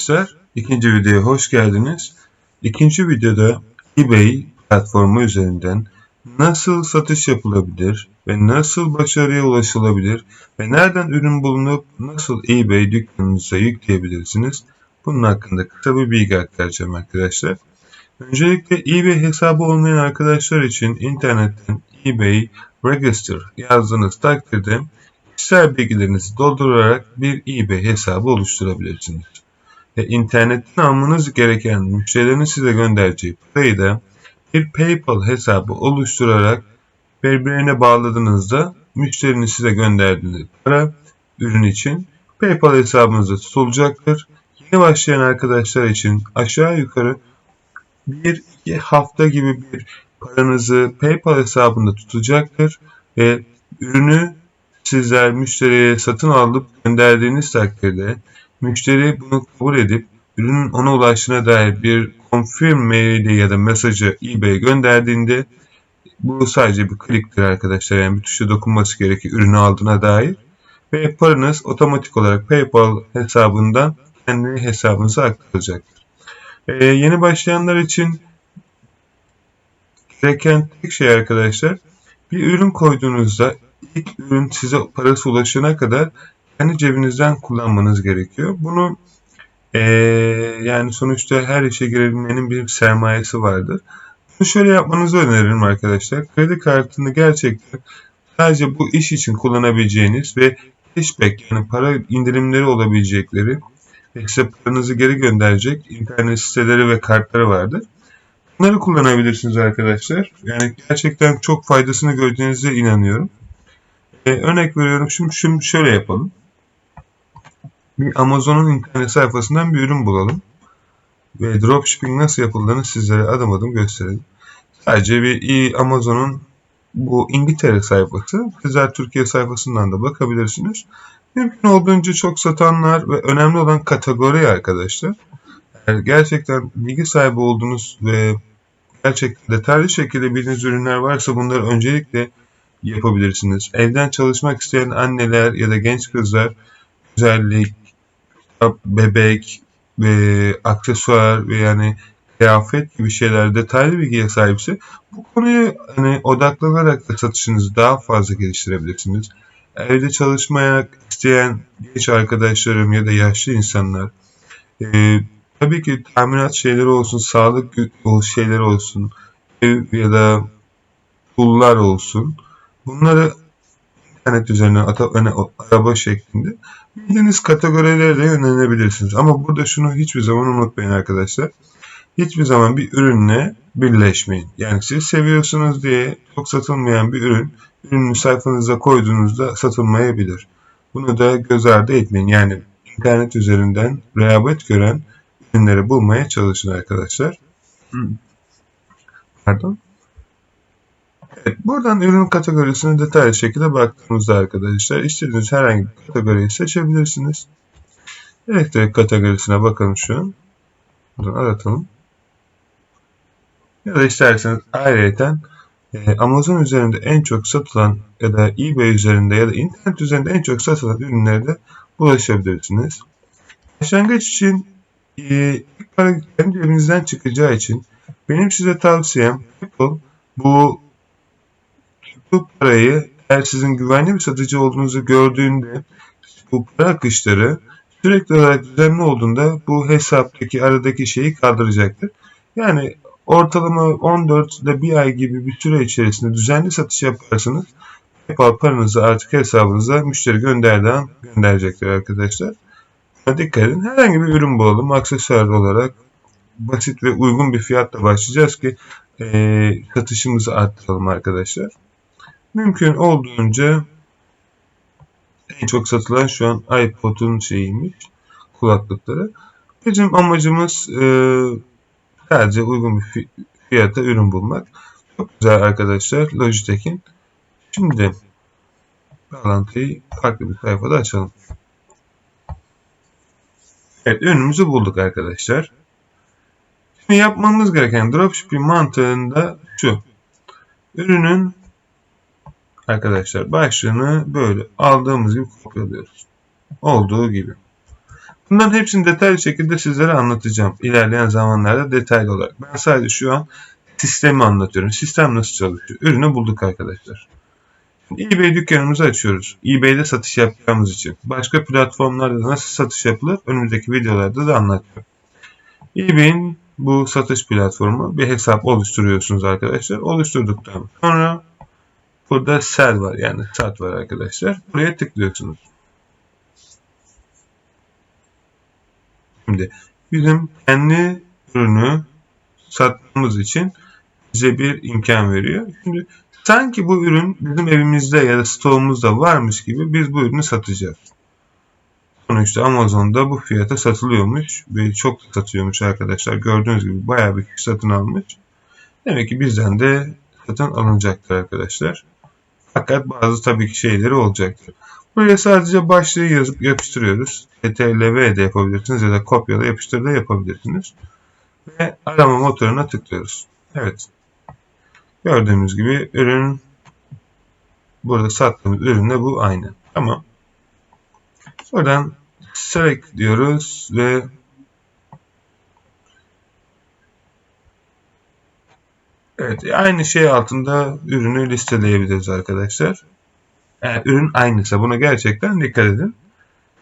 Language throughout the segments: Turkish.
Arkadaşlar ikinci videoya hoş geldiniz. İkinci videoda eBay platformu üzerinden nasıl satış yapılabilir ve nasıl başarıya ulaşılabilir ve nereden ürün bulunup nasıl eBay dükkanınıza yükleyebilirsiniz bunun hakkında kısa bir bilgi aktaracağım arkadaşlar. Öncelikle eBay hesabı olmayan arkadaşlar için internetten eBay Register yazdığınız takdirde kişisel bilgilerinizi doldurarak bir eBay hesabı oluşturabilirsiniz. Ve internetten almanız gereken müşterilerin size göndereceği parayı da bir PayPal hesabı oluşturarak birbirine bağladığınızda müşterinin size gönderdiği para ürün için PayPal hesabınızda tutulacaktır. Yeni başlayan arkadaşlar için aşağı yukarı bir iki hafta gibi bir paranızı PayPal hesabında tutacaktır ve ürünü sizler müşteriye satın alıp gönderdiğiniz takdirde müşteri bunu kabul edip ürünün ona ulaştığına dair bir confirm maili ya da mesajı eBay'e gönderdiğinde bu sadece bir kliktir arkadaşlar. Yani bir tuşa dokunması gerekir ürünü aldığına dair. Ve paranız otomatik olarak PayPal hesabından kendi hesabınıza aktarılacaktır. Ee, yeni başlayanlar için gereken tek şey arkadaşlar bir ürün koyduğunuzda ilk ürün size parası ulaşana kadar kendi cebinizden kullanmanız gerekiyor. Bunu ee, yani sonuçta her işe girebilmenin bir sermayesi vardır. Bunu şöyle yapmanızı öneririm arkadaşlar. Kredi kartını gerçekten sadece bu iş için kullanabileceğiniz ve cashback yani para indirimleri olabilecekleri ve size paranızı geri gönderecek internet siteleri ve kartları vardır. Bunları kullanabilirsiniz arkadaşlar. Yani gerçekten çok faydasını göreceğinize inanıyorum. Ee, örnek veriyorum. Şimdi, şimdi şöyle yapalım. Bir Amazon'un internet sayfasından bir ürün bulalım. Ve dropshipping nasıl yapıldığını sizlere adım adım gösterelim. Sadece bir Amazon'un bu İngiltere sayfası. Sizler Türkiye sayfasından da bakabilirsiniz. Mümkün olduğunca çok satanlar ve önemli olan kategori arkadaşlar. Yani gerçekten bilgi sahibi olduğunuz ve gerçekten detaylı şekilde bildiğiniz ürünler varsa bunları öncelikle yapabilirsiniz. Evden çalışmak isteyen anneler ya da genç kızlar güzellik, bebek ve aksesuar ve yani kıyafet gibi şeyler detaylı bilgiye sahipse bu konuya hani odaklanarak da satışınızı daha fazla geliştirebilirsiniz. Evde çalışmaya isteyen genç arkadaşlarım ya da yaşlı insanlar e, tabii ki tahminat şeyleri olsun, sağlık şeyleri olsun ev ya da pullar olsun. Bunları internet üzerinden hani araba şeklinde bildiğiniz kategorilere yönelebilirsiniz. Ama burada şunu hiçbir zaman unutmayın arkadaşlar. Hiçbir zaman bir ürünle birleşmeyin. Yani siz seviyorsunuz diye çok satılmayan bir ürün ürünü sayfanıza koyduğunuzda satılmayabilir. Bunu da göz ardı etmeyin. Yani internet üzerinden rehavet gören ürünleri bulmaya çalışın arkadaşlar. Pardon. Evet, buradan ürün kategorisine detaylı şekilde baktığımızda arkadaşlar istediğiniz herhangi bir kategoriyi seçebilirsiniz. Elektrik kategorisine bakalım şu an. Buradan aratalım. Ya da isterseniz ayrıca e, Amazon üzerinde en çok satılan ya da eBay üzerinde ya da internet üzerinde en çok satılan ürünlere de ulaşabilirsiniz. Başlangıç için e, para kendi cebinizden çıkacağı için benim size tavsiyem Apple bu bu parayı eğer sizin güvenli bir satıcı olduğunuzu gördüğünde bu para akışları sürekli olarak düzenli olduğunda bu hesaptaki aradaki şeyi kaldıracaktır. Yani ortalama 14 ile bir ay gibi bir süre içerisinde düzenli satış yaparsanız PayPal paranızı artık hesabınıza müşteri gönderden gönderecektir arkadaşlar. Buna dikkat edin. Herhangi bir ürün bulalım. Aksesuar olarak basit ve uygun bir fiyatla başlayacağız ki e, satışımızı arttıralım arkadaşlar. Mümkün olduğunca en çok satılan şu an iPod'un şeyiymiş. Kulaklıkları. Bizim amacımız e, sadece uygun bir fiyata ürün bulmak. Çok güzel arkadaşlar Logitech'in. Şimdi bağlantıyı farklı bir sayfada açalım. Evet ürünümüzü bulduk arkadaşlar. Şimdi yapmamız gereken dropshipping mantığında şu. Ürünün arkadaşlar başlığını böyle aldığımız gibi kopyalıyoruz. Olduğu gibi. Bunların hepsini detaylı şekilde sizlere anlatacağım. İlerleyen zamanlarda detaylı olarak. Ben sadece şu an sistemi anlatıyorum. Sistem nasıl çalışıyor? Ürünü bulduk arkadaşlar. eBay dükkanımızı açıyoruz. eBay'de satış yapacağımız için. Başka platformlarda nasıl satış yapılır? Önümüzdeki videolarda da anlatıyorum. eBay'in bu satış platformu bir hesap oluşturuyorsunuz arkadaşlar. Oluşturduktan sonra burada sell var yani sat var arkadaşlar. Buraya tıklıyorsunuz. Şimdi bizim kendi ürünü satmamız için bize bir imkan veriyor. Şimdi sanki bu ürün bizim evimizde ya da stoğumuzda varmış gibi biz bu ürünü satacağız. Sonuçta Amazon'da bu fiyata satılıyormuş ve çok satıyormuş arkadaşlar. Gördüğünüz gibi bayağı bir satın almış. Demek ki bizden de satın alınacaktır arkadaşlar. Fakat bazı tabii ki şeyleri olacaktır. Buraya sadece başlığı yazıp yapıştırıyoruz. CTRL-V de yapabilirsiniz ya da kopyala yapıştır da yapabilirsiniz. Ve arama motoruna tıklıyoruz. Evet. Gördüğümüz gibi ürün burada sattığımız ürünle bu aynı. Tamam. Buradan select diyoruz ve Evet, aynı şey altında ürünü listeleyebiliriz arkadaşlar. Yani ürün aynıysa buna gerçekten dikkat edin.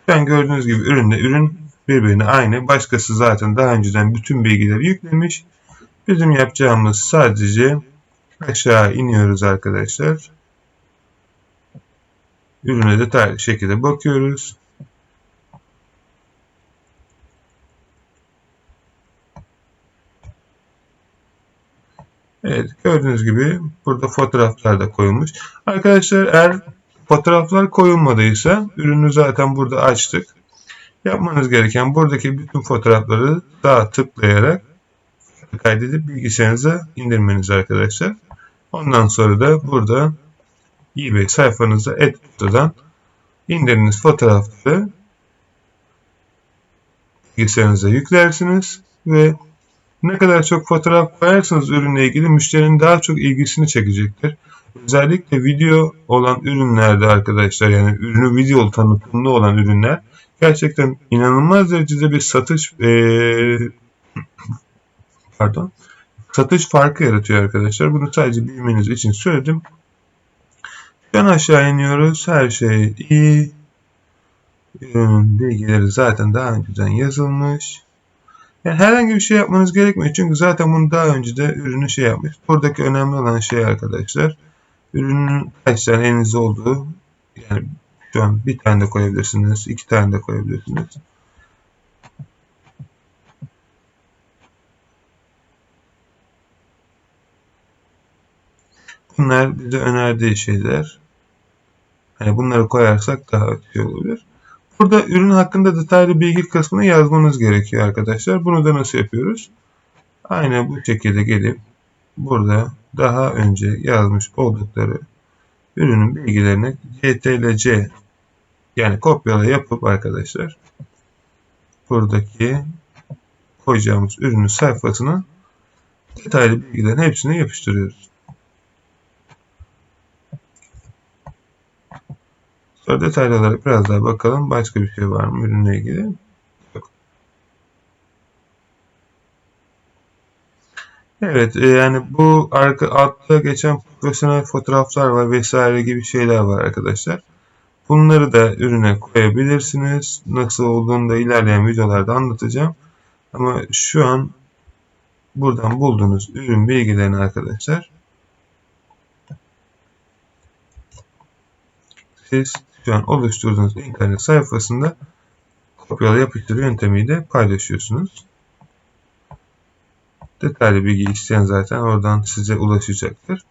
An gördüğünüz gibi ürünle ürün birbirine aynı. Başkası zaten daha önceden bütün bilgileri yüklemiş. Bizim yapacağımız sadece aşağı iniyoruz arkadaşlar. Ürüne detaylı şekilde bakıyoruz. Evet gördüğünüz gibi burada fotoğraflar da koyulmuş. Arkadaşlar eğer fotoğraflar koyulmadıysa ürünü zaten burada açtık. Yapmanız gereken buradaki bütün fotoğrafları daha tıklayarak kaydedip bilgisayarınıza indirmeniz arkadaşlar. Ondan sonra da burada eBay sayfanıza Edit'ten indirdiğiniz fotoğrafları bilgisayarınıza yüklersiniz ve ne kadar çok fotoğraf koyarsanız ürünle ilgili müşterinin daha çok ilgisini çekecektir. Özellikle video olan ürünlerde arkadaşlar yani ürünü video tanıtımlı olan ürünler gerçekten inanılmaz derecede bir satış ee, pardon satış farkı yaratıyor arkadaşlar. Bunu sadece bilmeniz için söyledim. Ben aşağı iniyoruz. Her şey iyi. Ürün bilgileri zaten daha önceden yazılmış. Yani herhangi bir şey yapmanız gerekmiyor. Çünkü zaten bunu daha önce de ürünü şey yapmış. Buradaki önemli olan şey arkadaşlar. Ürünün kaç tane elinizde olduğu. Yani şu an bir tane de koyabilirsiniz. iki tane de koyabilirsiniz. Bunlar bize önerdiği şeyler. Yani bunları koyarsak daha iyi olabilir. Burada ürün hakkında detaylı bilgi kısmını yazmanız gerekiyor arkadaşlar. Bunu da nasıl yapıyoruz? Aynı bu şekilde gelip burada daha önce yazmış oldukları ürünün bilgilerini CTRL-C yani kopyala yapıp arkadaşlar buradaki koyacağımız ürünün sayfasına detaylı bilgilerin hepsini yapıştırıyoruz. Sonra detaylı olarak biraz daha bakalım. Başka bir şey var mı ürünle ilgili? Evet e, yani bu arka altta geçen profesyonel fotoğraflar var vesaire gibi şeyler var arkadaşlar. Bunları da ürüne koyabilirsiniz. Nasıl olduğunu da ilerleyen videolarda anlatacağım. Ama şu an buradan bulduğunuz ürün bilgilerini arkadaşlar siz şu an oluşturduğunuz internet sayfasında kopyala yapıştır yöntemiyle paylaşıyorsunuz. Detaylı bilgi isteyen zaten oradan size ulaşacaktır.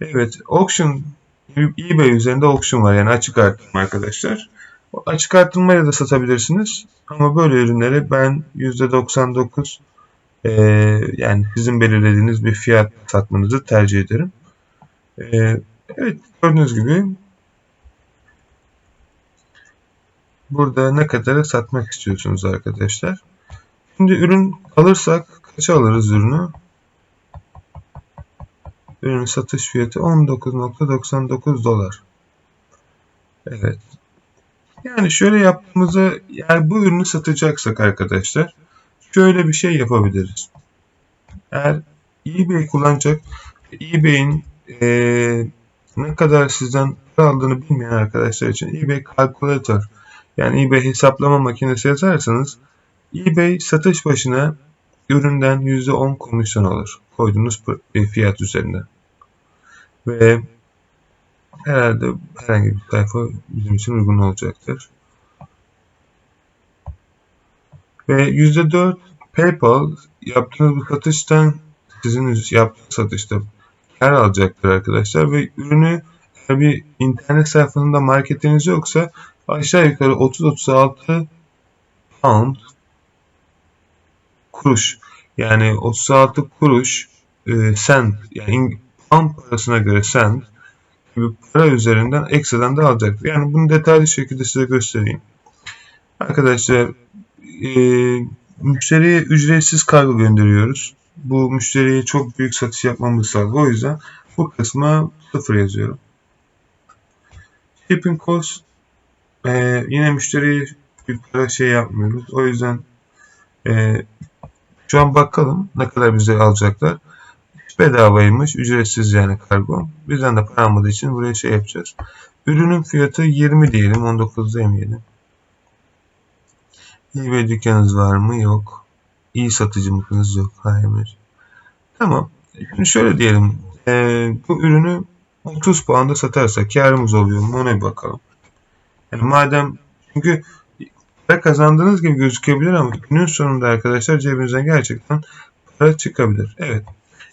Evet, auction eBay üzerinde auction var yani açık artırma arkadaşlar. Açık artırmayla da satabilirsiniz. Ama böyle ürünleri ben %99 e, yani sizin belirlediğiniz bir fiyat satmanızı tercih ederim. E, evet gördüğünüz gibi Burada ne kadar satmak istiyorsunuz arkadaşlar. Şimdi ürün alırsak kaça alırız ürünü? Ürünün satış fiyatı 19.99 dolar. Evet. Yani şöyle yaptığımızda eğer bu ürünü satacaksak arkadaşlar şöyle bir şey yapabiliriz. Eğer eBay kullanacak eBay'in e, ne kadar sizden para aldığını bilmeyen arkadaşlar için eBay kalkülatör yani eBay hesaplama makinesi yazarsanız eBay satış başına üründen %10 komisyon alır. Koyduğunuz fiyat üzerinde. Ve herhalde herhangi bir sayfa bizim için uygun olacaktır. Ve %4 PayPal yaptığınız bu satıştan sizin yaptığınız satışta kar alacaktır arkadaşlar ve ürünü bir internet sayfasında marketiniz yoksa aşağı yukarı 30-36 pound kuruş yani 36 kuruş e, cent yani pound parasına göre cent gibi para üzerinden ekstradan da alacaktır. Yani bunu detaylı şekilde size göstereyim. Arkadaşlar e, müşteriye ücretsiz kargo gönderiyoruz. Bu müşteriye çok büyük satış yapmamız sağlıyor. O yüzden bu kısma sıfır yazıyorum. Shipping cost e, yine müşteriye bir şey yapmıyoruz. O yüzden e, şu an bakalım ne kadar bize alacaklar. Bedavaymış. Ücretsiz yani kargo. Bizden de para almadığı için buraya şey yapacağız. Ürünün fiyatı 20 diyelim. 19 demeyelim. İyi bir dükkanınız var mı? Yok. İyi satıcı mısınız? Yok. Hayır. Tamam. Şimdi şöyle diyelim. Ee, bu ürünü 30 puanda satarsak karımız oluyor mu? Ona bir bakalım. Yani madem çünkü para kazandığınız gibi gözükebilir ama günün sonunda arkadaşlar cebinizden gerçekten para çıkabilir. Evet.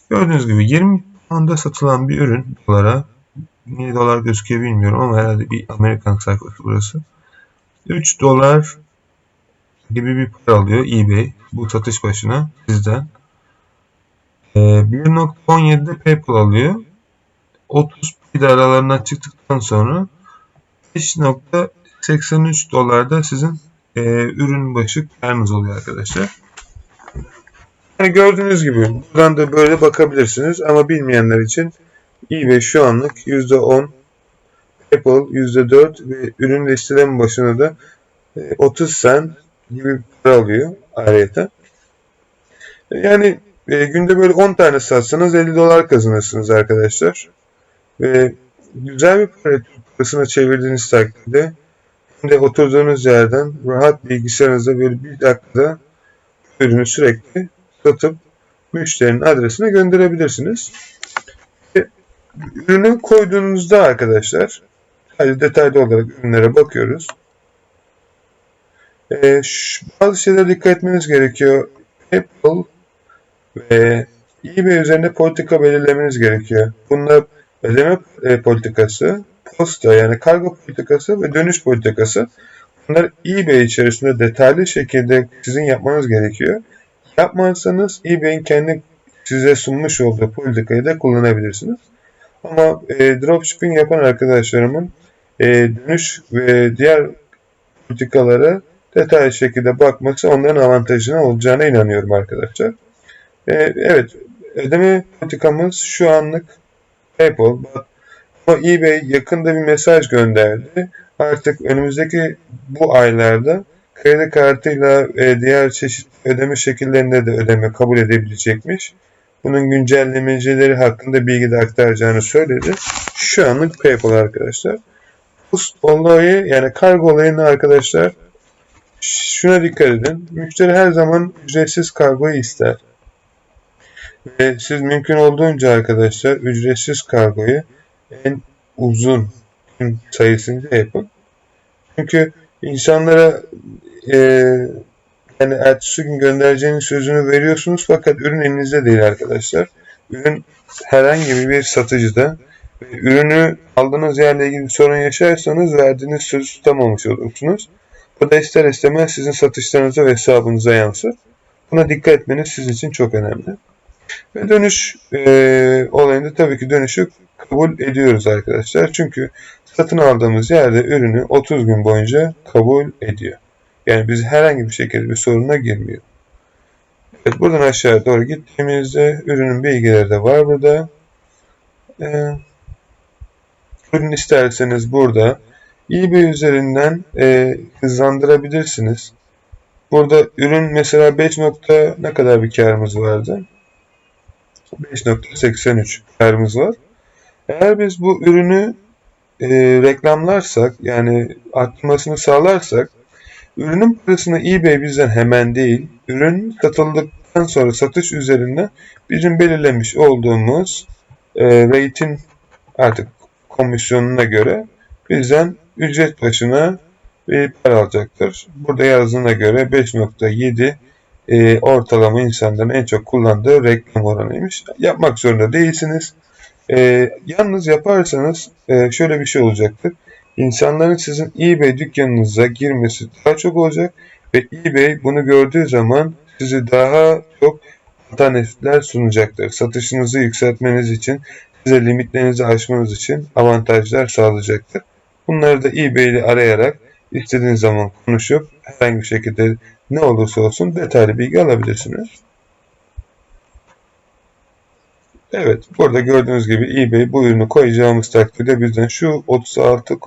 Gördüğünüz gibi 20 pound'a satılan bir ürün dolara niye dolar gözüküyor bilmiyorum ama herhalde bir Amerikan sayfası burası. 3 dolar gibi bir para alıyor eBay bu satış başına sizden. Ee, 1.17'de PayPal alıyor. 30 pide aralarından çıktıktan sonra 5.83 dolarda sizin e, ürün başı karınız oluyor arkadaşlar. Yani gördüğünüz gibi buradan da böyle bakabilirsiniz ama bilmeyenler için eBay şu anlık %10 Apple %4 ve ürün listeleme başına da 30 e, cent gibi para alıyor ayrıca. Yani e, günde böyle 10 tane satsanız 50 dolar kazanırsınız arkadaşlar. Ve güzel bir para parasına çevirdiğiniz takdirde de oturduğunuz yerden rahat bilgisayarınızda böyle bir dakikada ürünü sürekli satıp müşterinin adresine gönderebilirsiniz. E, ürünü koyduğunuzda arkadaşlar hadi detaylı olarak ürünlere bakıyoruz. E, şu, bazı şeylere dikkat etmeniz gerekiyor. Apple ve eBay üzerinde politika belirlemeniz gerekiyor. Bunlar ödeme politikası, posta yani kargo politikası ve dönüş politikası. Bunlar eBay içerisinde detaylı şekilde sizin yapmanız gerekiyor. Yapmazsanız eBay'in kendi size sunmuş olduğu politikayı da kullanabilirsiniz. Ama e, dropshipping yapan arkadaşlarımın e, dönüş ve diğer politikalara detaylı şekilde bakması onların avantajına olacağına inanıyorum arkadaşlar. E, evet, ödeme politikamız şu anlık PayPal ama eBay yakında bir mesaj gönderdi. Artık önümüzdeki bu aylarda kredi kartıyla e, diğer çeşit ödeme şekillerinde de ödeme kabul edebilecekmiş. Bunun güncellemecileri hakkında bilgi de aktaracağını söyledi. Şu anlık PayPal arkadaşlar. Post olayı yani kargo olayını arkadaşlar şuna dikkat edin. Müşteri her zaman ücretsiz kargoyu ister. Ve siz mümkün olduğunca arkadaşlar ücretsiz kargoyu en uzun gün sayısınca yapın. Çünkü insanlara e, yani ertesi gün göndereceğiniz sözünü veriyorsunuz fakat ürün elinizde değil arkadaşlar. Ürün herhangi bir satıcıda ürünü aldığınız yerle ilgili sorun yaşarsanız verdiğiniz sözü tutamamış olursunuz. Bu da ister istemez sizin satışlarınıza ve hesabınıza yansır. Buna dikkat etmeniz sizin için çok önemli. Ve dönüş e, olayında tabii ki dönüşü kabul ediyoruz arkadaşlar. Çünkü satın aldığımız yerde ürünü 30 gün boyunca kabul ediyor. Yani biz herhangi bir şekilde bir soruna girmiyor. Evet buradan aşağı doğru gittiğimizde ürünün bilgileri de var burada. Ee, ürün isterseniz burada eBay üzerinden e, hızlandırabilirsiniz. Burada ürün mesela 5 nokta ne kadar bir karımız vardı? 5.83 karımız var. Eğer biz bu ürünü e, reklamlarsak yani artmasını sağlarsak ürünün parasını eBay bizden hemen değil ürün satıldıktan sonra satış üzerinden bizim belirlemiş olduğumuz e, rate'in artık komisyonuna göre bizden ücret başına bir para alacaktır. Burada yazdığına göre 5.7 e, ortalama insanların en çok kullandığı reklam oranıymış. Yapmak zorunda değilsiniz. E, yalnız yaparsanız e, şöyle bir şey olacaktır. İnsanların sizin eBay dükkanınıza girmesi daha çok olacak ve eBay bunu gördüğü zaman sizi daha çok alternatifler sunacaktır. Satışınızı yükseltmeniz için, size limitlerinizi aşmanız için avantajlar sağlayacaktır. Bunları da eBay arayarak istediğiniz zaman konuşup herhangi bir şekilde ne olursa olsun detaylı bilgi alabilirsiniz. Evet, burada gördüğünüz gibi eBay bu ürünü koyacağımız takdirde bizden şu 36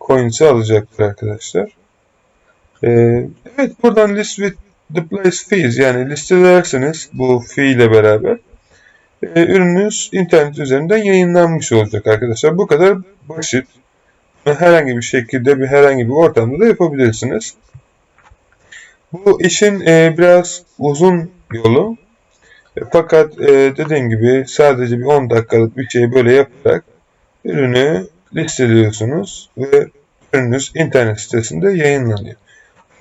coins'i alacaktır arkadaşlar. Ee, evet, buradan list with the place fees yani listelerseniz bu fee ile beraber e, ürününüz internet üzerinden yayınlanmış olacak arkadaşlar. Bu kadar basit. Herhangi bir şekilde bir herhangi bir ortamda da yapabilirsiniz. Bu işin e, biraz uzun yolu. E, fakat e, dediğim gibi sadece bir 10 dakikalık bir şeyi böyle yaparak ürünü listeliyorsunuz ve ürününüz internet sitesinde yayınlanıyor.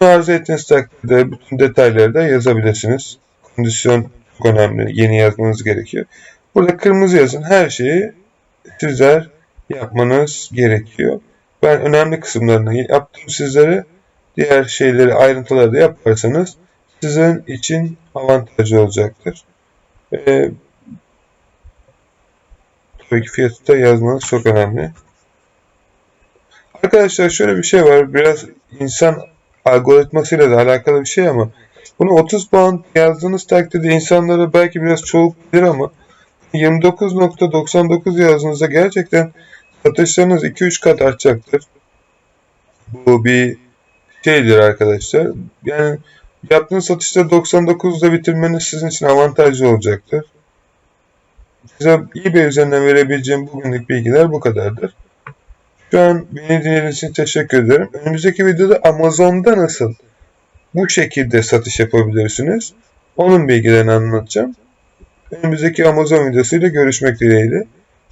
Bunu arzu ettiğiniz takdirde bütün detayları da yazabilirsiniz. Kondisyon çok önemli. Yeni yazmanız gerekiyor. Burada kırmızı yazın her şeyi sizler yapmanız gerekiyor. Ben önemli kısımlarını yaptım sizlere. Diğer şeyleri ayrıntıları da yaparsanız sizin için avantajı olacaktır. Ee, tabii ki fiyatı da yazmanız çok önemli. Arkadaşlar şöyle bir şey var. Biraz insan algoritmasıyla da alakalı bir şey ama bunu 30 pound yazdığınız takdirde insanlara belki biraz çoğu bilir ama 29.99 yazdığınızda gerçekten satışlarınız 2-3 kat artacaktır. Bu bir şeydir arkadaşlar. Yani yaptığınız satışta 99'da bitirmeniz sizin için avantajlı olacaktır. Size eBay üzerinden verebileceğim bugünlük bilgiler bu kadardır. Şu an beni dinlediğiniz için teşekkür ederim. Önümüzdeki videoda Amazon'da nasıl bu şekilde satış yapabilirsiniz? Onun bilgilerini anlatacağım. Önümüzdeki Amazon videosuyla görüşmek dileğiyle.